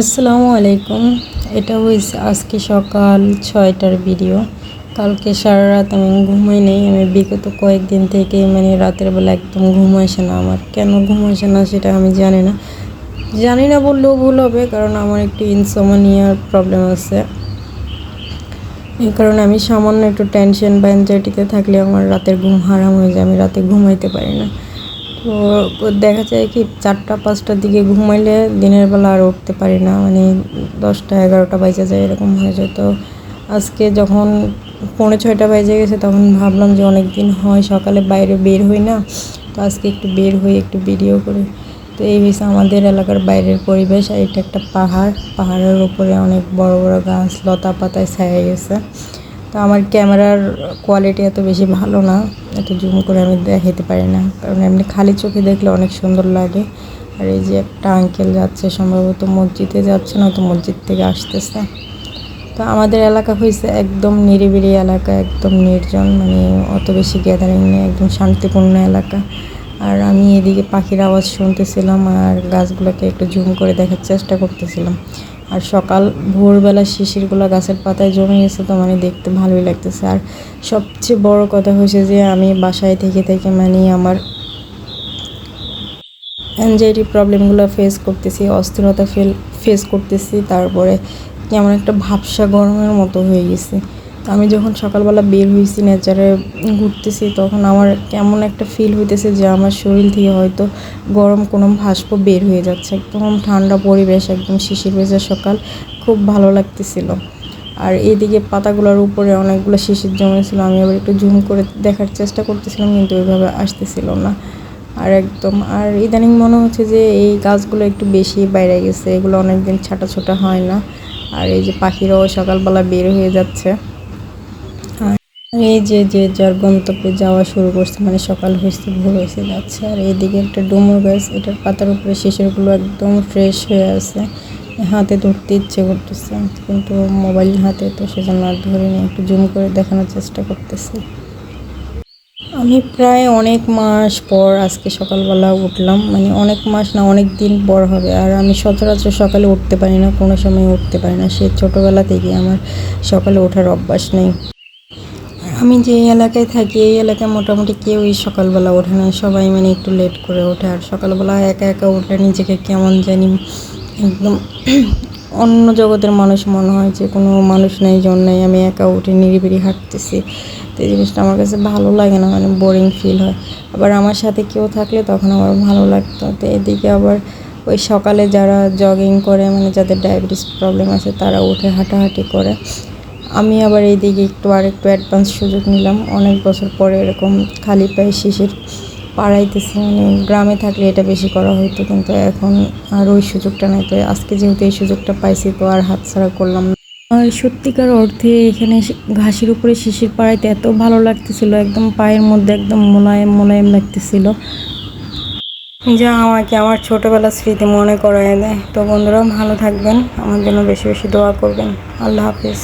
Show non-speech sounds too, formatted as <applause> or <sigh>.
আসসালামু আলাইকুম। এটা হয়েছে আজকে সকাল ছয়টার ভিডিও। কালকে সারা রাত আমি ঘুমাই নেই। আমি বিগত কয়েকদিন থেকে মানে রাতের বেলা একদম ঘুম আসে না আমার। কেন ঘুম আসে না সেটা আমি জানি না। জানি না বললেও ভুল হবে কারণ আমার একটু ইনসোমানিয়ার প্রবলেম আছে। এই কারণে আমি সামান্য একটু টেনশন বা অ্যাংজাইটিতে থাকলে আমার রাতের ঘুম হারাম হয়ে যায়। আমি রাতে ঘুমাইতে পারি না। দেখা যায় কি চারটা, পাঁচটার দিকে ঘুমাইলে দিনের বেলা আর উঠতে পারি না। মানে দশটা, এগারোটা বাজে যায় এরকম হয়ে যায়। তো আজকে যখন পৌনে ছয়টা বাজে গেছে, তখন ভাবলাম যে অনেক দিন হয়, সকালে বাইরে বের হই না। তো আজকে একটু বের হই, একটু ভিডিও করে। তো এই হয়েছে আমাদের এলাকার বাইরের পরিবেশ, আর এটা একটা পাহাড়। পাহাড়ের উপরে অনেক বড় বড় গাছ, লতা পাতায় ছায়া গেছে। তো আমার ক্যামেরার কোয়ালিটি এত বেশি ভালো না, এত জুম করে আমি দেখাতে পারি না। কারণ এমনি খালি চোখে দেখলে অনেক সুন্দর লাগে। আর এই যে একটা আঙ্কেল যাচ্ছে, সম্ভবত মসজিদে যাচ্ছে না, তো মসজিদ থেকে আসতেছে। তো আমাদের এলাকা হয়েছে একদম নিরিবিলি এলাকা, একদম নির্জন মানে অত বেশি গ্যাদারিং নেই, একদম শান্তিপূর্ণ এলাকা। আর আমি এদিকে পাখির আওয়াজ শুনতেছিলাম, আর গাছগুলোকে একটু জুম করে দেখার চেষ্টা করতেছিলাম। আর সকাল ভোরবেলা শিশিরগুলো গাছের পাতায় জমে গেছে তো মানে দেখতে ভালোই লাগতেছে। আর সবচেয়ে বড় কথা হয়েছে যে আমি বাসায় থেকে থেকে মানে আমার অ্যাংজাইটি প্রবলেমগুলো ফেস করতেছি, অস্থিরতা ফেল ফেস করতেছি, তারপরে কেমন একটা ভাবসা গরমের মতো হয়ে গেছে। আমি যখন সকালবেলা বের হয়েছি নেচারে ঘুরতেছি, তখন আমার কেমন একটা ফিল হইতেছে যে আমার শরীর থেকে হয়তো গরম কোনো ভাস্প বের হয়ে যাচ্ছে। একদম ঠান্ডা পরিবেশ, একদম শিশির ভেজা সকাল। খুব ভালো লাগতেছিল। আর এইদিকে পাতাগুলোর উপরে অনেকগুলো শিশির জমেছিল। আমি আবার একটু জুম করে দেখার চেষ্টা করতেছিলাম, কিন্তু ওইভাবে আসতেছিল না। আর একদম, আর ইদানিং মনে হচ্ছে যে এই গাছগুলো একটু বেশি বাইরে গেছে। এগুলো অনেকদিন ছাটা ছোটা হয় না। আর এই যে পাখিরাও সকালবেলা বের হয়ে যাচ্ছে। এই যে যে যার গন্তব্যে যাওয়া শুরু করছে মানে সকাল হয়েছে, ভোর হয়েছে, যাচ্ছে। আর এইদিকে একটা ডুমুর গাছ, এটার পাতার উপরে শিশিরগুলো একদম ফ্রেশ হয়ে আছে। হাতে ধরতে ইচ্ছে করতেছে, কিন্তু মোবাইল হাতে, তো সেজন্য আর ধরে নিয়ে একটু জুম করে দেখানোর চেষ্টা করতেছি। আমি প্রায় অনেক মাস পর আজকে সকালবেলা উঠলাম। মানে অনেক মাস না, অনেক দিন পর হবে। আর আমি সচরাচর সকালে উঠতে পারি না, কোনো সময় উঠতে পারি না। সে ছোটোবেলা থেকে আমার সকালে ওঠার অভ্যাস নেই। আমি যে এলাকায় থাকি, এই এলাকায় মোটামুটি কেউই সকালবেলা ওঠে না। সবাই মানে একটু লেট করে ওঠে। আর সকালবেলা একা একা উঠলে নিজেকে কেমন জানি একদম <clears throat> অন্য জগতের মানুষ মনে হয় যে কোনো মানুষ নেই জন্যই আমি একা উঠে নিরিবিরি হাঁটতেছি। তো এই জিনিসটা আমার কাছে ভালো লাগে না মানে বোরিং ফিল হয়। আবার আমার সাথে কেউ থাকলে তখন আমার ভালো লাগতো। তো এদিকে আবার ওই সকালে যারা জগিং করে মানে যাদের ডায়াবেটিস প্রবলেম আছে, তারা উঠে হাঁটাহাঁটি করে। আমি আবার এই দিকে একটু আর একটু অ্যাডভান্স সুযোগ নিলাম। অনেক বছর পরে এরকম খালি পায়ে শিশির পাড়াইতেছি। মানে গ্রামে থাকলে এটা বেশি করা হতো কিন্তু এখন আর ওই সুযোগটা নাই। তো আজকে যেহেতু এই সুযোগটা পাইছি, তো আর হাতছাড়া করলাম না। আর সত্যিকার অর্থে এখানে ঘাসের উপরে শিশির পাড়াইতে এত ভালো লাগতেছিল, একদম পায়ের মধ্যে একদম মোলায়েম মোলায়েম লাগতেছিল। যা আমাকে আমার ছোটোবেলার স্মৃতি মনে করায় দেয়। তো বন্ধুরা, ভালো থাকবেন। আমার জন্য বেশি বেশি দোয়া করবেন। আল্লাহ হাফিজ।